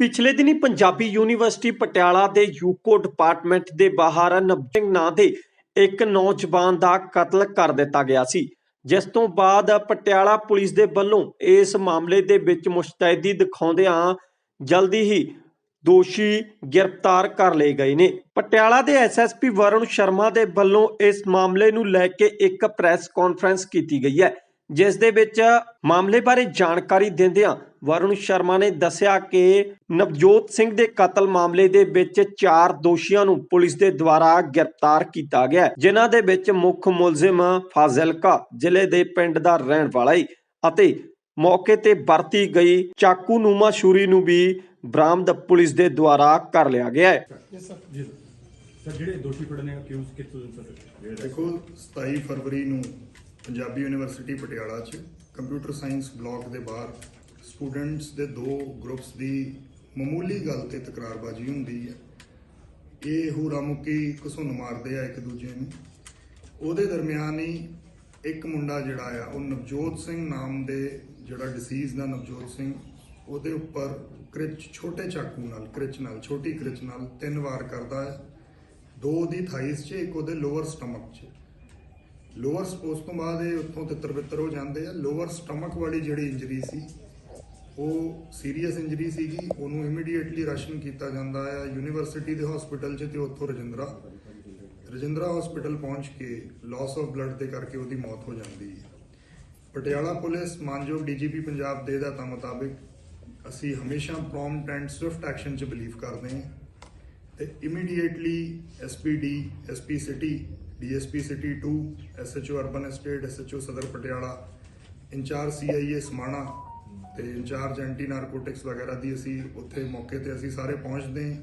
ਪਿਛਲੇ ਦਿਨੀ ਪੰਜਾਬੀ ਯੂਨੀਵਰਸਿਟੀ ਪਟਿਆਲਾ ਦੇ ਯੂਕੋ ਡਿਪਾਰਟਮੈਂਟ ਦੇ ਬਾਹਰ ਨਵਜਿੰਗ ਨਾਂ ਦੇ ਇੱਕ ਨੌਜਵਾਨ ਦਾ ਕਤਲ ਕਰ ਦਿੱਤਾ ਗਿਆ ਸੀ, ਜਿਸ ਤੋਂ ਬਾਅਦ ਪਟਿਆਲਾ ਪੁਲਿਸ ਦੇ ਵੱਲੋਂ ਇਸ ਮਾਮਲੇ ਦੇ ਵਿੱਚ ਮੁਸ਼ਤੈਦੀ ਦਿਖਾਉਂਦਿਆਂ ਜਲਦੀ ਹੀ ਦੋਸ਼ੀ ਗ੍ਰਿਫਤਾਰ ਕਰ ਲਏ ਗਏ ਨੇ। ਪਟਿਆਲਾ ਦੇ ਐਸਐਸਪੀ ਵਰੁਣ ਸ਼ਰਮਾ ਦੇ ਵੱਲੋਂ ਇਸ ਮਾਮਲੇ ਨੂੰ ਲੈ ਕੇ ਇੱਕ ਪ੍ਰੈਸ ਕਾਨਫਰੰਸ ਕੀਤੀ ਗਈ ਹੈ। ਜਿਸ ਦੇ ਵਿੱਚ ਮਾਮਲੇ ਬਾਰੇ ਜਾਣਕਾਰੀ ਦਿੰਦਿਆਂ ਵਰੁਣ ਸ਼ਰਮਾ ਨੇ ਦੱਸਿਆ ਕਿ ਨਵਜੋਤ ਸਿੰਘ ਦੇ ਕਤਲ ਮਾਮਲੇ ਦੇ ਵਿੱਚ ਚਾਰ ਦੋਸ਼ੀਆਂ ਨੂੰ ਪੁਲਿਸ ਦੇ ਦੁਆਰਾ ਗ੍ਰਿਫਤਾਰ ਕੀਤਾ ਗਿਆ ਜਿਨ੍ਹਾਂ ਦੇ ਵਿੱਚ ਮੁੱਖ ਮੁਲਜ਼ਮ ਫਾਜ਼ਿਲਕਾ ਜ਼ਿਲ੍ਹੇ ਦੇ ਪਿੰਡ ਦਾ ਰਹਿਣ ਵਾਲਾ ਹੈ ਅਤੇ ਮੌਕੇ ਤੇ ਵਰਤੀ ਗਈ ਚਾਕੂ ਨੂਮਾ ਛੁਰੀ ਨੂੰ ਵੀ ਬਰਾਮਦ ਪੁਲਿਸ ਦੇ ਦੁਆਰਾ ਕਰ ਲਿਆ ਗਿਆ ਹੈ। ਸਰ ਸਰ ਜਿਹੜੇ ਦੋਸ਼ੀ ਫੜੇ ਨੇ ਅਕਿਊਜ਼ ਕਿੱਥੋਂ ਦੇ ਸਰ? ਦੇਖੋ 27 ਫਰਵਰੀ ਨੂੰ ਪੰਜਾਬੀ ਯੂਨੀਵਰਸਿਟੀ ਪਟਿਆਲਾ 'ਚ ਕੰਪਿਊਟਰ ਸਾਇੰਸ ਬਲਾਕ ਦੇ ਬਾਹਰ ਸਟੂਡੈਂਟਸ ਦੇ ਦੋ ਗਰੁੱਪਸ ਦੀ ਮਾਮੂਲੀ ਗੱਲ ਤੇ ਤਕਰਾਰਬਾਜ਼ੀ ਹੁੰਦੀ ਹੈ। ਇਹ ਹੁਰਾਮੁਕੀ ਘਸੁੰਨ ਮਾਰਦੇ ਆ ਇੱਕ ਦੂਜੇ ਨੂੰ। ਉਹਦੇ ਦਰਮਿਆਨ ਹੀ ਇੱਕ ਮੁੰਡਾ ਜਿਹੜਾ ਆ, ਉਹ ਨਵਜੋਤ ਸਿੰਘ ਨਾਮ ਦੇ ਜਿਹੜਾ ਡਿਸੀਜ਼ ਦਾ ਨਵਜੋਤ ਸਿੰਘ, ਉਹਦੇ ਉੱਪਰ ਕ੍ਰਿਚ, ਛੋਟੇ ਚਾਕੂ ਨਾਲ, ਕ੍ਰਿਚ ਨਾਲ, ਛੋਟੀ ਕ੍ਰਿਚ ਨਾਲ ਤਿੰਨ ਵਾਰ ਕਰਦਾ ਹੈ। ਦੋ ਉਹਦੀ ਥਾਈਸ 'ਚ, ਇੱਕ ਉਹਦੇ ਲੋਅਰ ਸਟਮਕ 'ਚ। ਲੋਅਰ ਉਸ ਤੋਂ ਬਾਅਦ ਇਹ ਉੱਥੋਂ ਤਿੱਤਰ ਬਿੱਤਰ ਹੋ ਜਾਂਦੇ ਆ। ਲੋਅਰ ਸਟਮਕ ਵਾਲੀ ਜਿਹੜੀ ਇੰਜਰੀ ਸੀ, ਉਹ ਸੀਰੀਅਸ ਇੰਜਰੀ ਸੀਗੀ। ਉਹਨੂੰ ਇਮੀਡੀਏਟਲੀ ਰਸ਼ਨ ਕੀਤਾ ਜਾਂਦਾ ਆ। ਯੂਨੀਵਰਸਿਟੀ ਦੇ ਹਸਪੀਟਲ 'ਚ ਤੇ ਉੱਥੋਂ ਰਜਿੰਦਰਾ। ਰਜਿੰਦਰਾ ਹਸਪੀਟਲ ਪਹੁੰਚ ਕੇ ਲਾਸ ਆਫ ਬਲੱਡ ਦੇ ਕਰਕੇ ਉਹਦੀ ਮੌਤ ਹੋ ਜਾਂਦੀ ਹੈ। ਪਟਿਆਲਾ ਪੁਲਿਸ ਮਾਨਯੋਗ ਡੀਜੀਪੀ ਪੰਜਾਬ ਦੇ ਹਦਾਇਤਾਂ ਮੁਤਾਬਿਕ ਅਸੀਂ ਹਮੇਸ਼ਾ ਪ੍ਰੌਮਪਟ ਐਂਡ ਸਵਿਫਟ ਐਕਸ਼ਨ 'ਚ ਬਲੀਵ ਕਰਦੇ ਹਾਂ। ਤੇ immediately SPD SP city DSP city 2 SHO urban estate, SHO Sadar Patiala, incharge CIA Samana ਤੇ ਇੰਚਾਰਜ ਐਂਟੀ ਨਾਰਕੋਟਿਕਸ ਵਗੈਰਾ ਦੀ ਅਸੀਂ ਉੱਥੇ ਮੌਕੇ ਤੇ ਅਸੀਂ ਸਾਰੇ ਪਹੁੰਚਦੇ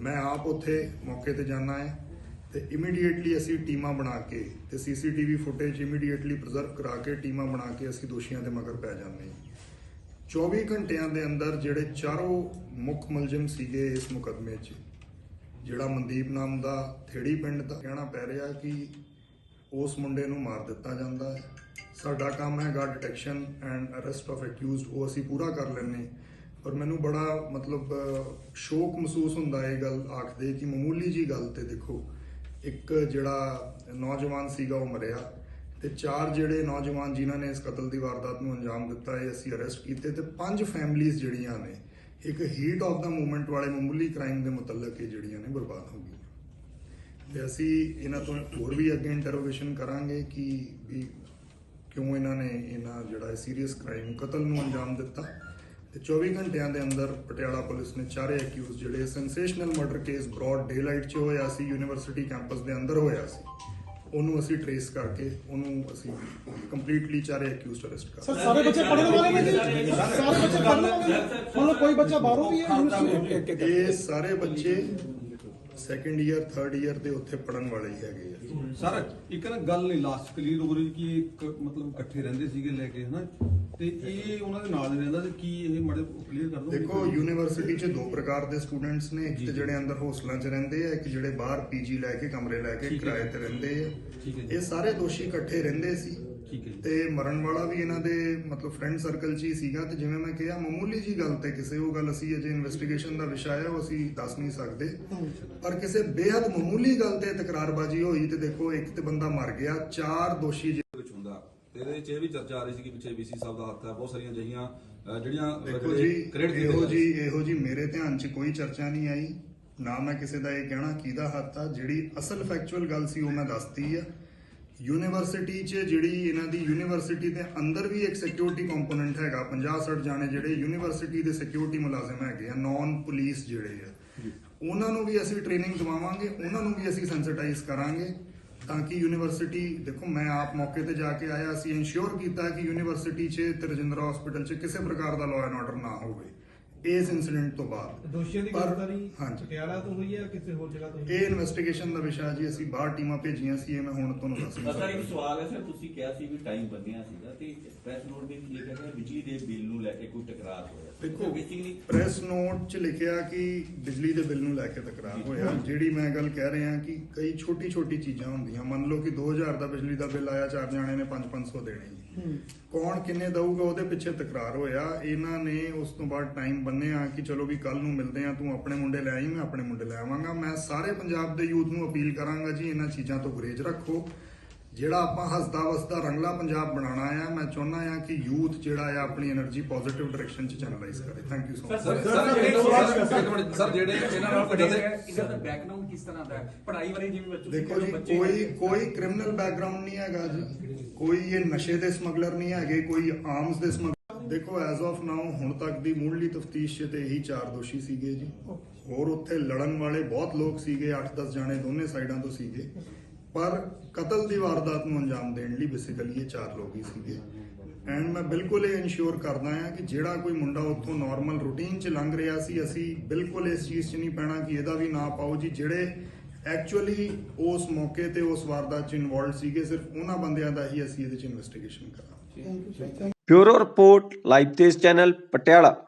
ਮੈਂ ਆਪ ਉੱਥੇ ਮੌਕੇ ਤੇ ਜਾਣਾ ਹੈ ਤੇ ਇਮੀਡੀਏਟਲੀ ਅਸੀਂ ਟੀਮਾਂ ਬਣਾ ਕੇ ਤੇ ਸੀਸੀਟੀਵੀ ਫੁਟੇਜ ਇਮੀਡੀਏਟਲੀ ਪ੍ਰੀਜ਼ਰਵ ਕਰਾ ਕੇ ਟੀਮਾਂ ਬਣਾ ਕੇ ਅਸੀਂ ਦੋਸ਼ੀਆਂ ਦੇ ਮਗਰ ਪੈ ਜਾਂਦੇ ਹਾਂ। 24 ਘੰਟਿਆਂ ਦੇ ਅੰਦਰ ਜਿਹੜੇ ਚਾਰੋਂ ਮੁੱਖ ਮੁਲਜ਼ਮ ਸੀਗੇ ਇਸ ਮੁਕਦਮੇ 'ਚ ਜਿਹੜਾ ਮਨਦੀਪ ਨਾਮ ਦਾ ਥੇੜੀ ਪਿੰਡ ਦਾ ਕਹਿਣਾ ਪੈ ਰਿਹਾ ਕਿ ਉਸ ਮੁੰਡੇ ਨੂੰ ਮਾਰ ਦਿੱਤਾ ਜਾਂਦਾ ਹੈ। ਸਾਡਾ ਕੰਮ ਹੈਗਾ detection and arrest of accused ਉਹ ਅਸੀਂ ਪੂਰਾ ਕਰ ਲੈਨੇ ਪਰ ਮੈਨੂੰ ਬੜਾ ਮਤਲਬ ਸ਼ੌਕ ਮਹਿਸੂਸ ਹੁੰਦਾ ਇਹ ਗੱਲ ਆਖਦੇ ਕਿ ਮਾਮੂਲੀ ਜੀ ਗੱਲ ਤੇ ਦੇਖੋ, ਇੱਕ ਜਿਹੜਾ ਨੌਜਵਾਨ ਸੀਗਾ ਉਹ ਮਰਿਆ ਤੇ ਚਾਰ ਜਿਹੜੇ ਨੌਜਵਾਨ ਜਿਨ੍ਹਾਂ ਨੇ ਇਸ ਕਤਲ ਦੀ ਵਾਰਦਾਤ ਨੂੰ ਅੰਜਾਮ ਦਿੱਤਾ ਹੈ ਅਸੀਂ ਅਰੈਸਟ ਕੀਤੇ ਤੇ ਪੰਜ ਫੈਮਲੀਆਂ ਜਿਹੜੀਆਂ ਨੇ ਇੱਕ ਹੀਟ ਆਫ ਦਾ ਮੂਵਮੈਂਟ ਵਾਲੇ ਮਾਮੂਲੀ ਕ੍ਰਾਈਮ ਦੇ ਮੁਤਲਕ ਇਹ ਜਿਹੜੀਆਂ ਨੇ ਬਰਬਾਦ ਹੋ ਗਈਆਂ। ਤੇ ਅਸੀਂ ਇਹਨਾਂ ਤੋਂ ਹੋਰ ਵੀ ਅੱਗੇ ਇੰਟਰੋਗੇਸ਼ਨ ਕਰਾਂਗੇ ਕਿ ਵੀ ਕਿਉਂ ਇਹਨਾਂ ਨੇ ਇਹਨਾਂ ਜਿਹੜਾ ਸੀਰੀਅਸ ਕ੍ਰਾਈਮ ਕਤਲ ਨੂੰ ਅੰਜਾਮ ਦਿੱਤਾ। ਤੇ 24 ਘੰਟਿਆਂ ਦੇ ਅੰਦਰ ਪਟਿਆਲਾ ਪੁਲਿਸ ਨੇ ਚਾਰੇ ਅਕਿਊਜ਼ ਜਿਹੜੇ sensational murder case broad daylight 'ਚ ਹੋਇਆ ਸੀ ਯੂਨੀਵਰਸਿਟੀ ਕੈਂਪਸ ਦੇ ਅੰਦਰ ਹੋਇਆ ਸੀ। ਉਹਨੂੰ ਅਸੀਂ ਟਰੇਸ ਕਰਕੇ ਉਹਨੂੰ ਅਸੀਂ ਕੰਪਲੀਟਲੀ ਚਾਰੇ ਅਕਿਊਜ਼ਡ ਅਰੈਸਟ ਕਰ ਸਰ ਸਾਰੇ ਬੱਚੇ ਪੜ੍ਹਨ ਵਾਲੇ ਨੇ ਜੀ? ਸਾਰੇ ਬੱਚੇ ਪੜ੍ਹਨ ਵਾਲੇ ਨੇ? ਮਤਲਬ ਕੋਈ ਬੱਚਾ ਬਾਹਰੋਂ ਵੀ ਹੈ ਯੂਨੀਵਰਸਿਟੀ ਇਹ ਸਾਰੇ ਬੱਚੇ ਸੈਕੰਡ ਈਅਰ ਥਰਡ ਈਅਰ ਦੇ ਉੱਥੇ ਪੜਨ ਵਾਲੇ ਹੀ ਹੈਗੇ ਆ। ਸਰ ਇੱਕ ਨਾ ਗੱਲ ਨਹੀਂ ਲਾਸਟ ਕਲੀਅਰ ਹੋ ਰਹੀ ਕਿ ਇੱਕ ਮਤਲਬ ਇਕੱਠੇ ਰਹਿੰਦੇ ਸੀਗੇ ਲੈ ਕੇ ਹਨਾ? ਤੇ ਇਹ ਉਹਨਾਂ ਦੇ ਨਾਲ ਰਹਿੰਦਾ ਤੇ ਕੀ ਇਹ ਮੜੇ ਕਲੀਅਰ ਕਰ ਦੋ ਦੇਖੋ ਯੂਨੀਵਰਸਿਟੀ 'ਚ ਦੋ ਪ੍ਰਕਾਰ ਦੇ ਸਟੂਡੈਂਟਸ ਨੇ ਇੱਕ ਜਿਹੜੇ ਅੰਦਰ ਹੋਸਟਲਾਂ 'ਚ ਰਹਿੰਦੇ ਆ ਇੱਕ ਜਿਹੜੇ ਬਾਹਰ ਪੀਜੀ ਲੈ ਕੇ ਕਮਰੇ ਲੈ ਕੇ। ਕਿਰਾਏ ਤੇ ਰਹਿੰਦੇ ਆ। ਇਹ ਸਾਰੇ ਦੋਸ਼ੀ ਇਕੱਠੇ ਰਹਿੰਦੇ ਸੀ। ਠੀਕ ਹੈ ਜੀ। ਤੇ ਮਰਨ ਵਾਲਾ ਵੀ ਇਹਨਾਂ ਦੇ ਮਤਲਬ ਫਰੈਂਡ ਸਰਕਲ 'ਚ ਹੀ ਸੀਗਾ ਤੇ ਜਿਵੇਂ ਮੈਂ ਕਿਹਾ ਮਾਮੂਲੀ ਜੀ ਗੱਲ ਤੇ ਕਿਸੇ ਉਹ ਗੱਲ ਅਸੀਂ ਅਜੇ ਇਨਵੈਸਟੀਗੇਸ਼ਨ ਦਾ ਵਿਸ਼ਾ ਹੈ ਉਹ ਅਸੀਂ ਦੱਸ ਨਹੀਂ ਸਕਦੇ। ਪਰ ਕਿਸੇ ਬੇहद ਮਾਮੂਲੀ ਗੱਲ ਤੇ ਤਕਰਾਰਬਾਜ਼ੀ ਹੋਈ ਤੇ ਦੇਖੋ ਇੱਕ ਤੇ ਬੰਦਾ ਮਰ ਗਿਆ ਚਾਰ ਦੋਸ਼ੀ ਵਿੱਚ ਹੁੰਦਾ। ਤੇ ਇਹਦੇ ਵਿੱਚ ਇਹ ਵੀ ਚਰਚਾ ਆ ਰਹੀ ਸੀ ਕਿ ਪਿੱਛੇ ਵੀਸੀ ਸਾਹਿਬ ਦਾ ਹੱਥ ਹੈ ਬਹੁਤ ਸਾਰੀਆਂ ਅਜਿਹੀਆਂ ਜਿਹੜੀਆਂ ਦੇਖੋ ਜੀ ਕ੍ਰੈਡਿਟ ਇਹੋ ਜੀ ਇਹੋ ਜੀ ਮੇਰੇ ਧਿਆਨ 'ਚ ਕੋਈ ਚਰਚਾ ਨਹੀਂ ਆਈ। ਨਾ ਮੈਂ ਕਿਸੇ ਦਾ ਇਹ ਕਹਿਣਾ ਕਿਹਦਾ ਹੱਥ ਆ ਜਿਹੜੀ ਅਸਲ ਫੈਕਚੁਅਲ ਗੱਲ ਸੀ ਉਹ ਮੈਂ ਦੱਸਤੀ ਆ। ਯੂਨੀਵਰਸਿਟੀ 'ਚ ਜਿਹੜੀ ਇਹਨਾਂ ਦੀ ਯੂਨੀਵਰਸਿਟੀ ਦੇ ਅੰਦਰ ਵੀ ਇੱਕ ਸਿਕਿਉਰਿਟੀ ਕੰਪੋਨੈਂਟ ਹੈਗਾ 50 60 ਜਾਣੇ ਜਿਹੜੇ ਯੂਨੀਵਰਸਿਟੀ ਦੇ ਸਿਕਿਉਰਿਟੀ ਮੁਲਾਜ਼ਮ ਹੈਗੇ ਆ ਨਾਨ ਪੁਲਿਸ ਜਿਹੜੇ ਆ। ਉਹਨਾਂ ਨੂੰ ਵੀ ਅਸੀਂ ਟ੍ਰੇਨਿੰਗ ਦਿਵਾਵਾਂਗੇ ਉਹਨਾਂ ਨੂੰ ਵੀ ਅਸੀਂ ਸੈਂਸਿਟਾਈਜ਼ ਕਰਾਂਗੇ ਤਾਂ ਕਿ ਯੂਨੀਵਰਸਿਟੀ ਦੇਖੋ ਮੈਂ ਆਪ ਮੌਕੇ ਤੇ ਜਾ ਕੇ ਆਇਆ ਅਸੀਂ ਇਨਸ਼ੋਰ ਕੀਤਾ ਕਿ ਯੂਨੀਵਰਸਿਟੀ 'ਚ ਤੇ ਰਜਿੰਦਰਾ ਹਸਪੀਟਲ 'ਚ ਕਿਸੇ ਪ੍ਰਕਾਰ ਦਾ ਲਾਅ ਐਂਡ ਆਰਡਰ ਨਾ ਹੋਵੇ। ਇਸ ਇਨਸੀਡੈਂਟ ਤੋਂ ਬਾਅਦ। ਦੋਸ਼ੀਆਂ ਦੀ ਪਰ- ਗ੍ਰਿਫਤਾਰੀ ਹਾਂਜੀ। ਪਟਿਆਲਾ ਤੋਂ ਹੋਈ ਹੈ ਕਿਸੇ ਹੋਰ ਜਗ੍ਹਾ ਤੋਂ ਹੋਈ ਇਹ ਇਨਵੈਸਟੀਗੇਸ਼ਨ ਦਾ ਵਿਸ਼ਾ ਜੀ ਅਸੀਂ ਬਾਹਰ ਟੀਮਾਂ ਭੇਜੀਆਂ ਸੀ ਇਹ ਮੈਂ ਹੁਣ ਤੁਹਾਨੂੰ ਦੱਸ ਨਹੀਂ ਸਰ ਇੱਕ ਸਕਦਾ। ਸਵਾਲ ਹੈ ਸਰ ਤੁਸੀਂ ਕਿਹਾ ਸੀ ਵੀ ਟਾਈਮ ਬੰਨਿਆ ਸੀਗਾ ਤੇ ਪ੍ਰੈਸ ਨੋਟ ਵਿੱਚ ਲਿਖਿਆ ਗਿਆ ਬਿਜਲੀ ਦੇ ਬਿੱਲ ਨੂੰ ਲੈ ਕੇ ਕੋਈ ਟਕਰਾਰ ਹੋਇਆ? ਦੇਖੋ ਬੇਸਿਕਲੀ ਪ੍ਰੈਸ ਨੋਟ 'ਚ ਲਿਖਿਆ ਕਿ ਬਿਜਲੀ ਦੇ ਬਿੱਲ ਨੂੰ ਲੈ ਕੇ ਤਕਰਾਰ ਹੋਇਆ। ਜਿਹੜੀ ਮੈਂ ਗੱਲ ਕਹਿ ਰਿਹਾ ਕਿ ਕਈ ਛੋਟੀ ਛੋਟੀ ਚੀਜ਼ਾਂ ਹੁੰਦੀਆਂ। ਮੰਨ ਲਓ ਕਿ 2000 ਦਾ ਬਿਜਲੀ ਦਾ ਬਿੱਲ ਆਇਆ ਚਾਰ ਜਾਣੇ ਨੇ 5-500 ਦੇਣੇ ਜੀ। ਕੌਣ ਕਿੰਨੇ ਦਊਗਾ ਉਹਦੇ ਪਿੱਛੇ ਤਕਰਾਰ ਹੋਇਆ। ਇਹਨਾਂ ਨੇ ਉਸ ਤੋਂ ਬਾਅਦ ਟਾਈਮ ਬੰਨੇ ਆ ਕਿ ਚਲੋ ਵੀ ਕੱਲ ਨੂੰ ਮਿਲਦੇ ਆ ਤੂੰ ਆਪਣੇ ਮੁੰਡੇ ਲੈ ਆਈ ਮੈਂ ਆਪਣੇ ਮੁੰਡੇ ਲੈ ਆਵਾਂਗਾ। ਮੈਂ ਸਾਰੇ ਪੰਜਾਬ ਦੇ ਯੂਥ ਨੂੰ ਅਪੀਲ ਕਰਾਂਗਾ ਜੀ ਇਹਨਾਂ ਚੀਜ਼ਾਂ ਤੋਂ ਗੁਰੇਜ਼ ਰੱਖੋ। ਜਿਹੜਾ ਆਪਾਂ ਹੱਸਦਾ ਵਸਦਾ ਰੰਗਲਾ ਪੰਜਾਬ ਬਣਾਉਣਾ ਆ ਮੈਂ ਚਾਹੁੰਦਾ ਆ ਕਿ ਯੂਥ ਜਿਹੜਾ ਆ ਆਪਣੀ એનર્ਜੀ ਪੋਜ਼ਿਟਿਵ ਡਾਇਰੈਕਸ਼ਨ ਚ ਚੈਨਲਾਈਜ਼ ਕਰੇ। Thank you so much sir ਜਿਹੜੇ ਇਹਨਾਂ ਨਾਲ ਕਿਸ ਤਰ੍ਹਾਂ ਦਾ ਹੈ? ਪੜ੍ਹਾਈ ਜਿਵੇਂ ਬੱਚੇ ਦੇਖੋ ਜੀ ਕੋਈ ਕੋਈ ਕ੍ਰਿਮੀਨਲ ਬੈਕਗ੍ਰਾਉਂਡ ਨਹੀਂ ਹੈਗਾ ਜੀ। ਕੋਈ ਇਹ ਨਸ਼ੇ ਦੇ ਸਮਗਲਰ ਨਹੀਂ ਹੈਗੇ ਕੋਈ ਆਰਮਸ ਦੇ ਸਮਗਲਰ ਦੇਖੋ ਐਜ਼ ਆਫ ਨਾਓ ਹੁਣ ਤੱਕ ਦੀ ਮੂਲਲੀ ਤਫਤੀਸ਼ ਤੇ ਇਹੀ ਚਾਰ ਦੋਸ਼ੀ ਸੀਗੇ ਜੀ। ਹੋਰ ਉੱਥੇ ਲੜਨ ਵਾਲੇ ਬਹੁਤ ਲੋਕ ਸੀਗੇ 8-10 ਜਾਣੇ ਦੋਨੇ ਸਾਈਡਾਂ ਤੋਂ ਸੀਗੇ। ਪਰ ਕਤਲ ਦੀ ਵਾਰਦਾਤ ਨੂੰ ਅੰਜਾਮ ਦੇਣ ਲਈ ਬੇਸਿਕਲੀ ਇਹ ਚਾਰ ਲੋਕ ਹੀ ਸੀਗੇ। ਐਂਡ ਮੈਂ ਬਿਲਕੁਲ ਇਹ ਇਨਸ਼ੋਰ ਕਰਦਾ ਹਾਂ ਕਿ ਜਿਹੜਾ ਕੋਈ ਮੁੰਡਾ ਉੱਥੋਂ ਨਾਰਮਲ ਰੂਟੀਨ 'ਚ ਲੰਘ ਰਿਹਾ ਸੀ, ਅਸੀਂ ਬਿਲਕੁਲ ਇਸ ਚੀਜ਼ 'ਚ ਨਹੀਂ ਪੈਣਾ ਕਿ ਇਹਦਾ ਵੀ ਨਾ ਪਾਓ ਜੀ। ਜਿਹੜੇ ਐਕਚੁਅਲੀ ਉਸ ਮੌਕੇ ਤੇ ਉਸ ਵਾਰਦਾਤ 'ਚ ਇਨਵੋਲਡ ਸੀਗੇ, ਸਿਰਫ ਉਹਨਾਂ ਬੰਦਿਆਂ ਦਾ ਹੀ ਅਸੀਂ ਇਹਦੇ 'ਚ ਇਨਵੈਸਟੀਗੇਸ਼ਨ ਕਰਾਂਗੇ। Bureau report, live Tez channel, Patiala.